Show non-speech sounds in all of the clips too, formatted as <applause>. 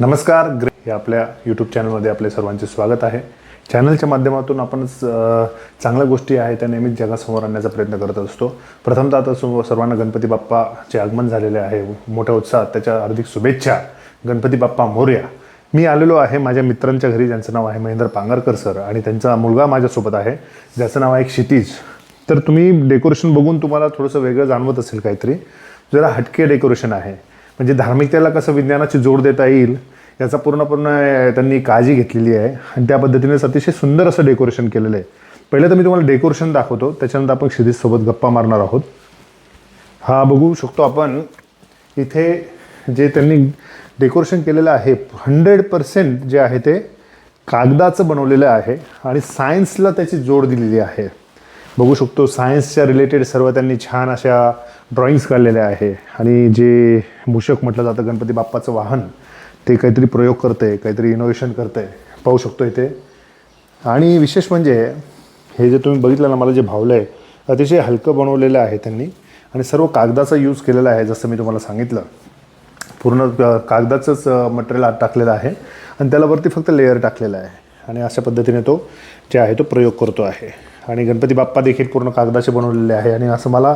नमस्कार. ग्रे हे आपल्या यूट्यूब चॅनलमध्ये आपले सर्वांचे स्वागत आहे. चॅनलच्या माध्यमातून आपण चांगल्या गोष्टी आहेत त्या नेहमीच जगासमोर आणण्याचा प्रयत्न करत असतो. प्रथमतः आता सु- सर्वांना गणपती बाप्पाचे आगमन झालेले आहे. मोठ्या उत्साहात त्याच्या हार्दिक शुभेच्छा. गणपती बाप्पा मोर्या. मी आलेलो आहे माझ्या मित्रांच्या घरी ज्यांचं नाव आहे महेंद्र पांगरकर सर आणि त्यांचा मुलगा माझ्यासोबत आहे ज्याचं नाव आहे क्षितिज. तर तुम्ही डेकोरेशन बघून तुम्हाला थोडंसं वेगळं जाणवत असेल काहीतरी. जरा हटके डेकोरेशन आहे. म्हणजे धार्मिकतेला कसं विज्ञानाची जोड देता येईल याचा पूर्णपूर्ण त्यांनी काळजी घेतलेली आहे. आणि त्या पद्धतीनेच अतिशय सुंदर असं डेकोरेशन केलेलं आहे. पहिलं तर मी तुम्हाला डेकोरेशन दाखवतो त्याच्यानंतर आपण क्षितिजसोबत गप्पा मारणार आहोत. हा बघू शकतो आपण इथे जे त्यांनी डेकोरेशन केलेलं आहे हंड्रेड पर्सेंट जे आहे ते कागदाचं बनवलेलं आहे आणि सायन्सला त्याची जोड दिलेली आहे. बघू शकतो सायन्सच्या रिलेटेड सर्व त्यांनी छान अशा ड्रॉइंग्स काढलेल्या आहे. आणि जे मूषक म्हटलं जातं गणपती बाप्पाचं वाहन ते काहीतरी प्रयोग करते काहीतरी इनोव्हेशन आहे पाहू शकतो इथे. आणि विशेष म्हणजे हे जे तुम्ही बघितलं ना मला जे भावलं आहे अतिशय हलकं बनवलेलं आहे त्यांनी. आणि सर्व कागदाचा यूज केलेला आहे जसं मी तुम्हाला सांगितलं. पूर्ण कागदाचंच मटेरियल आत टाकलेलं आहे. आणि त्याला वरती फक्त लेअर टाकलेला आहे. आणि अशा पद्धतीने तो जे आहे तो प्रयोग करतो आहे. आणि गणपती बाप्पा देखील पूर्ण कागदाचे बनवलेले आहे. आणि असं मला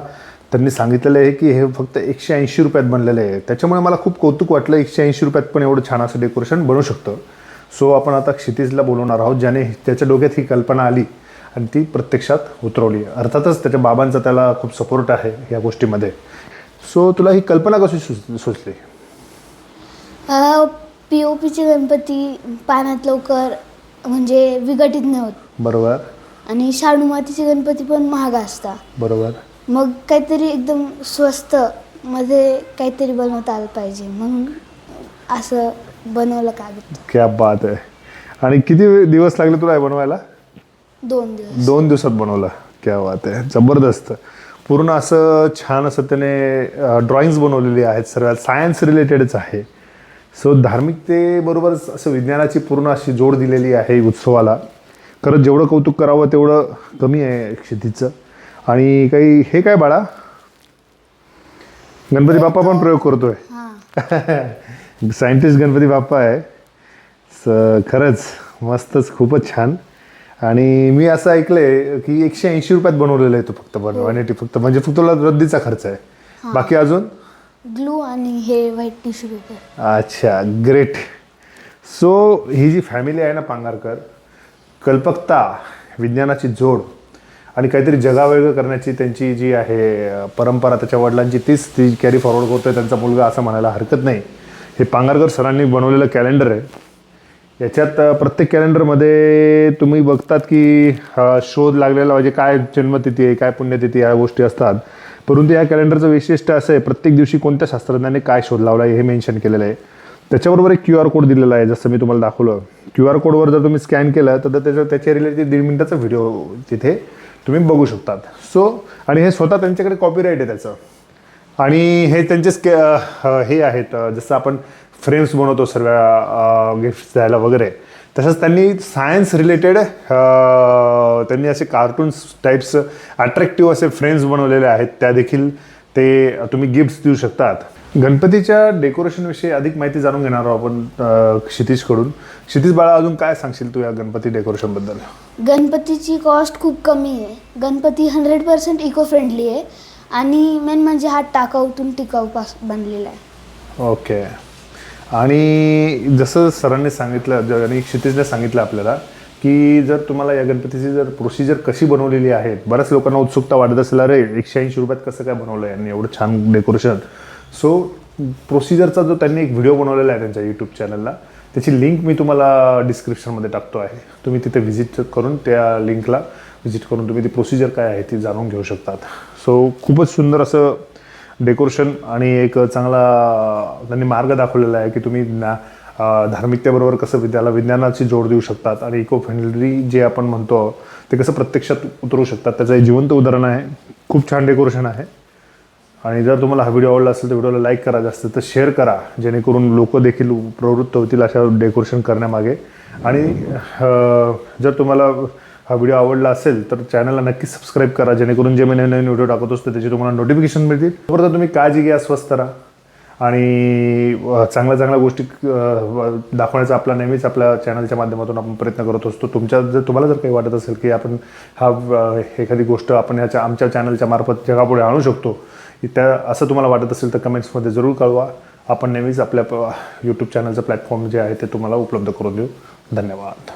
त्यांनी सांगितलेलं आहे की हे फक्त एकशे ऐंशी रुपयात बनलेलं आहे. त्याच्यामुळे मला खूप कौतुक वाटलं एकशे ऐंशी रुपयात पण एवढं छान असं डेकोरेशन बनू शकतं. सो आपण आता क्षितिजला बोलवणार आहोत ज्याने त्याच्या डोक्यात ही कल्पना आली आणि ती प्रत्यक्षात उतरवली. अर्थातच त्याच्या बाबांचा त्याला खूप सपोर्ट आहे या गोष्टीमध्ये. सो तुला ही कल्पना कशी सुच सुचली? पी ओ पीचे गणपती पाण्यात लवकर म्हणजे विघटित नाही होत. बरोबर. आणि शाडू मातीचे गणपती पण महाग असतात बरोबर. मग काहीतरी एकदम स्वस्त मध्ये काहीतरी बनवता आलं पाहिजे. म्हणून असं बनवलं कागद क्या बात आहे. आणि किती दिवस लागले तुला हे बनवायला? दोन दिवस. दोन दिवसात बनवलं. क्या बात आहे. जबरदस्त. पूर्ण असं छान असं त्याने ड्रॉइंग्स बनवलेली आहेत. सर्व सायन्स रिलेटेडच आहे. सो धार्मिकतेबरोबरच असं विज्ञानाची पूर्ण अशी जोड दिलेली आहे उत्सवाला. खरंच जेवढं कौतुक करावं तेवढं कमी आहे क्षितीचं आणि काही हे काय बाळा? गणपती बाप्पा पण प्रयोग करतोय. हां. <laughs> सायंटिस्ट गणपती बाप्पा आहे. स खरंच मस्तच खूपच छान. आणि मी असं ऐकलंय की एकशे ऐंशी रुपयात बनवलेलं आहे तो फक्त बनवण्यासाठी फक्त. म्हणजे फक्त तुला रद्दीचा खर्च आहे. बाकी अजून? ग्लू आणि हे व्हाईट टिश्यू पेपर. अच्छा ग्रेट. सो ही जी फॅमिली आहे ना पांगारकर कल्पकता विज्ञानाची जोड आणि काहीतरी जगावेगळं करण्याची त्यांची जी आहे परंपरा त्याच्या वडिलांची तीच ती कॅरी फॉरवर्ड करतोय त्यांचा मुलगा असं म्हणायला हरकत नाही. हे पांगारकर सरांनी बनवलेलं कॅलेंडर आहे. याच्यात प्रत्येक कॅलेंडरमध्ये तुम्ही बघतात की शोध लागलेला म्हणजे काय जन्मतिथी आहे काय पुण्यतिथी या गोष्टी असतात. परंतु या कॅलेंडरचं वैशिष्ट्य असं आहे प्रत्येक दिवशी कोणत्या शास्त्रज्ञाने काय शोध लावला आहे हे मेन्शन केलेलं आहे. त्याच्याबरोबर एक क्यू आर कोड दिलेला आहे जसं मी तुम्हाला दाखवलं. क्यू आर कोडवर जर तुम्ही स्कॅन केलं तर त्याच्या त्याच्या रिलेटेड दीड मिनिटाचा व्हिडिओ तिथे तुम्ही बघू शकतात. सो आणि हे स्वतः त्यांच्याकडे कॉपीराईट आहे त्याचं. आणि हे त्यांचे स्के हे आहेत जसं आपण फ्रेम्स बनवतो सर्व गिफ्ट्स द्यायला वगैरे. तसंच त्यांनी सायन्स रिलेटेड त्यांनी असे कार्टून्स टाईप्स अट्रॅक्टिव्ह असे फ्रेम्स बनवलेले आहेत. त्या देखील ते तुम्ही गिफ्ट्स देऊ शकतात. गणपतीच्या डेकोरेशनविषयी अधिक माहिती जाणून घेणार आहोत आपण क्षितिजकडून. क्षितिज बाळा अजून काय सांगशील तू या गणपती डेकोरेशनबद्दल गणपतीची कॉस्ट खूप कमी आहे. Ganpati hundred percent eco friendly आहे. आणि मेन म्हणजे हा टाकाऊतून टिकाऊपास बनलेला आहे. ओके. आणि जसं सरांनी सांगितलं आणि क्षितिजने सांगितलं आपल्याला की जर तुम्हाला या गणपतीची जर प्रोसिजर कशी बनवलेली आहे बऱ्याच लोकांना उत्सुकता वाटत असेल अरे एकशे ऐंशी रुपयात कसं काय बनवलं यांनी? एवढं छान डेकोरेशन सो प्रोसिजरचा जो त्यांनी एक व्हिडिओ बनवलेला आहे त्यांच्या यूट्यूब चॅनलला त्याची लिंक मी तुम्हाला डिस्क्रिप्शनमध्ये टाकतो आहे. तुम्ही तिथे व्हिजिट करून त्या लिंकला व्हिजिट करून तुम्ही ती प्रोसिजर काय आहे ती जाणून घेऊ शकतात. सो खूपच सुंदर असं डेकोरेशन आणि एक चांगला त्यांनी मार्ग दाखवलेला आहे की तुम्ही ज्ञा धार्मिकतेबरोबर कसं विद्याला विज्ञानाची जोड देऊ शकतात आणि इको फ्रेंडली जे आपण म्हणतो ते कसं प्रत्यक्षात उतरू शकतात. त्याचं एक जिवंत उदाहरण आहे. खूप छान डेकोरेशन आहे. आणि जर तुम्हाला हा व्हिडिओ आवडला असेल तर व्हिडिओला लाईक करा जास्त तर शेअर करा. जेणेकरून लोक देखील प्रवृत्त होतील अशा डेकोरेशन करण्यामागे. आणि जर तुम्हाला हा व्हिडिओ आवडला असेल तर चॅनलला नक्की सबस्क्राईब करा जेणेकरून जे मी नवीन नवीन व्हिडिओ टाकत असतो त्याची तुम्हाला नोटिफिकेशन मिळतील. तोपर्यंत तुम्ही काळजी घ्या स्वस्त राहा. आणि चांगल्या चांगल्या गोष्टी दाखवण्याचा आपला नेहमीच आपल्या चॅनलच्या माध्यमातून आपण प्रयत्न करत असतो. तुमच्या जर तुम्हाला जर काही वाटत असेल की आपण हा एखादी गोष्ट आपण ह्याच्या आमच्या चॅनलच्या मार्फत जगापुढे आणू शकतो त्या असं तुम्हाला वाटत असेल तर कमेंट्समध्ये जरूर कळवा. आपण नेहमीच आपल्या यूट्यूब चॅनलचं प्लॅटफॉर्म जे आहे ते तुम्हाला उपलब्ध करून देऊ. धन्यवाद.